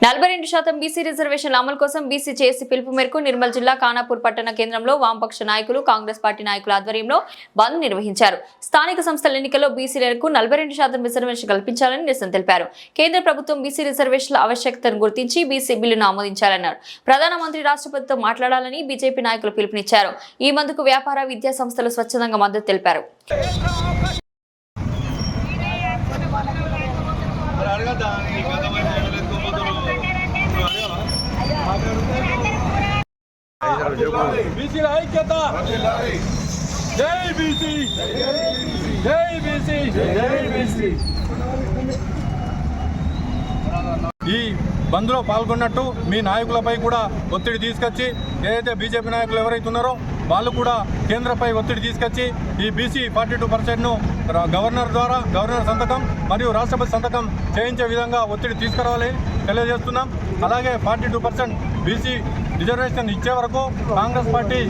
నలభై రెండు శాతం బీసీ రిజర్వేషన్ల అమలు కోసం బీసీ చేసి పిలుపు మేరకు నిర్మల్ జిల్లా ఖానాపూర్ పట్టణ కేంద్రంలో వామపక్ష నాయకులు కాంగ్రెస్ పార్టీ నాయకుల ఆధ్వర్యంలో బంద్ నిర్వహించారు. స్థానిక సంస్థల ఎన్నికల్లో బీసీలకు నలభై రెండు శాతం రిజర్వేషన్ కల్పించాలని నిరసన తెలిపారు. కేంద్ర ప్రభుత్వం బీసీ రిజర్వేషన్ల ఆవశ్యకతను గుర్తించి బీసీ బిల్లును ఆమోదించాలన్నారు. ప్రధానమంత్రి రాష్ట్రపతితో మాట్లాడాలని బీజేపీ నాయకులు పిలుపునిచ్చారు. ఈ మందుకు వ్యాపార విద్యా సంస్థలు స్వచ్ఛందంగా మద్దతు తెలిపారు. మరి బీసీల ఐక్యత. జై బీసీ. జై బీసీ. జై బీసీ. ఈ బంద్లో పాల్గొన్నట్టు మీ నాయకులపై కూడా ఒత్తిడి తీసుకొచ్చి ఏదైతే బీజేపీ నాయకులు ఎవరైతే ఉన్నారో వాళ్ళు కూడా కేంద్రపై ఒత్తిడి తీసుకొచ్చి ఈ బీసీ ఫార్టీ టూ పర్సెంట్ను గవర్నర్ ద్వారా గవర్నర్ సంతకం మరియు రాష్ట్రపతి సంతకం చేయించే విధంగా ఒత్తిడి తీసుకురావాలని తెలియజేస్తున్నాం. అలాగే forty two percent BC reservation ఇచ్చే వరకు కాంగ్రెస్ పార్టీ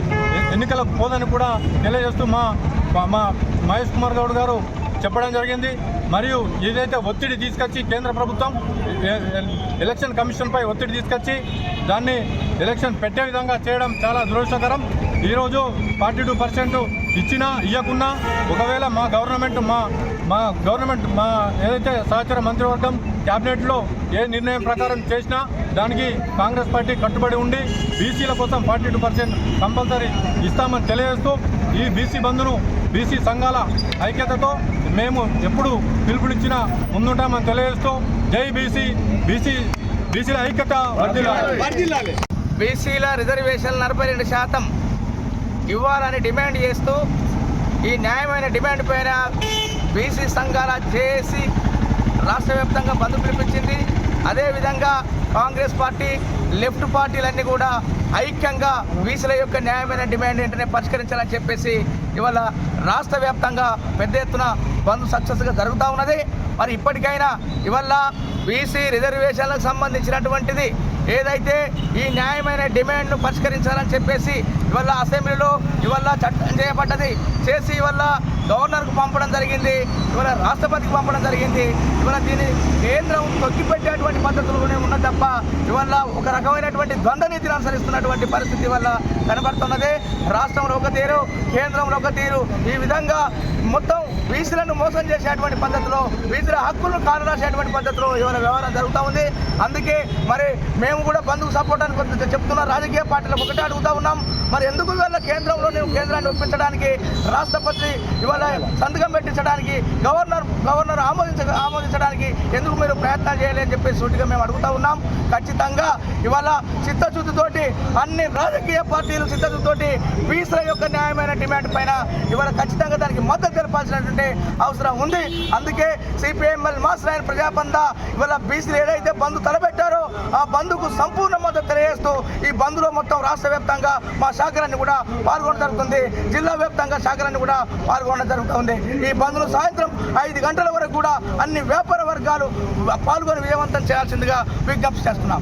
ఎన్నికలకు పోదని కూడా తెలియజేస్తూ మా మా- మహేష్ కుమార్ గౌడ్ గారు చెప్పడం జరిగింది. మరియు ఏదైతే ఒత్తిడి తీసుకొచ్చి కేంద్ర ప్రభుత్వం ఎలక్షన్ కమిషన్పై ఒత్తిడి తీసుకొచ్చి దాన్ని ఎలక్షన్ పెట్టే విధంగా చేయడం చాలా దురదృష్టకరం. ఈరోజు ఫార్టీ టూ పర్సెంట్ ఇచ్చినా ఇవ్వకున్నా ఒకవేళ మా గవర్నమెంట్ మా మా గవర్నమెంట్ మా ఏదైతే సహచర మంత్రివర్గం క్యాబినెట్లో ఏ నిర్ణయం ప్రకారం చేసినా దానికి కాంగ్రెస్ పార్టీ కట్టుబడి ఉండి బీసీల కోసం ఫార్టీ టూ పర్సెంట్ కంపల్సరీ ఇస్తామని తెలియజేస్తూ ఈ బీసీ బంధును బీసీ సంఘాల ఐక్యతతో మేము ఎప్పుడు పిలుపునిచ్చిన ముందుంటామని తెలియజేస్తూ జై బీసీ బీసీ బీసీల ఐక్యత వర్ధిల్లాలి. బీసీల రిజర్వేషన్ నలభై రెండు శాతం ఇవ్వాలని డిమాండ్ చేస్తూ ఈ న్యాయమైన డిమాండ్ పైన బీసీ సంఘాల జేఏసీ రాష్ట్ర వ్యాప్తంగా బంద్ పిలిపించింది అదేవిధంగా కాంగ్రెస్ పార్టీ లెఫ్ట్ పార్టీలన్నీ కూడా ఐక్యంగా వీసుల యొక్క న్యాయమైన డిమాండ్ వెంటనే పరిష్కరించాలని చెప్పేసి ఇవాళ రాష్ట్ర వ్యాప్తంగా పెద్ద ఎత్తున బంద్ సక్సెస్గా జరుగుతూ ఉన్నది. మరి ఇప్పటికైనా ఇవాళ బీసీ రిజర్వేషన్లకు సంబంధించినటువంటిది ఏదైతే ఈ న్యాయమైన డిమాండ్ను పరిష్కరించాలని చెప్పేసి ఇవాళ అసెంబ్లీలో ఇవాళ చట్టం చేయబడ్డది. చేసి ఇవాళ గవర్నర్కు పంపడం జరిగింది ఇవాళ రాష్ట్రపతికి పంపడం జరిగింది. ఇవాళ దీన్ని కేంద్రం తొక్కిపెట్టేటువంటి పద్ధతులు ఉన్న తప్ప ఇవాళ ఒక రకమైనటువంటి ద్వంద్వ నీతిని అనుసరిస్తున్నటువంటి పరిస్థితి వల్ల కనబడుతున్నది. రాష్ట్రంలో ఒక తీరు కేంద్రంలో ఒక తీరు. ఈ విధంగా మొత్తం బీసీలను మోసం చేసేటువంటి పద్ధతిలో బీసీల హక్కులను కాలరాసేటువంటి పద్ధతిలో ఇవాళ వ్యవహారం జరుగుతూ ఉంది. అందుకే మరి మేము కూడా బంధుకు సపోర్ట్ అని కొంత చెప్తున్న రాజకీయ పార్టీలకు ఒకటే అడుగుతా ఉన్నాం. మరి ఎందుకు ఇవాళ కేంద్రంలో కేంద్రాన్ని ఒప్పించడానికి రాష్ట్రపతి ఇవాళ సంతకం పెట్టించడానికి గవర్నర్ గవర్నర్ ఆమోదించ ఆమోదించడానికి ఎందుకు మీరు ప్రయత్నాలు చేయలేని చెప్పేసి సూటిగా మేము అడుగుతా ఉన్నాం. ఖచ్చితంగా ఇవాళ చిత్తశుద్ధితోటి అన్ని రాజకీయ పార్టీలు చిత్తశుద్ధితోటి బీసీల యొక్క న్యాయమైన డిమాండ్ పైన ఇవాళ ఖచ్చితంగా దానికి మద్దతు తెలపాల్సినటువంటి అవసరం ఉంది. అందుకే సిపిఎంఎల్ మాస్టర్ నాయన ప్రజాబంధ ఇవాళ బీసీలు ఏదైతే బంధు తలపెట్టారో ఆ బంధుకు సంపూర్ణ మద్దతు తెలియజేస్తూ ఈ బంధులో మొత్తం రాష్ట్ర వ్యాప్తంగా మా శాఖలన్నీ కూడా పాల్గొనడం జరుగుతుంది. జిల్లా వ్యాప్తంగా శాఖలన్నీ కూడా పాల్గొనడం జరుగుతుంది ఈ బంధును సాయంత్రం ఐదు గంటల వరకు కూడా అన్ని వ్యాపార వర్గాలు పాల్గొని విజయవంతం చేయాల్సిందిగా విజ్ఞప్తి చేస్తున్నాం.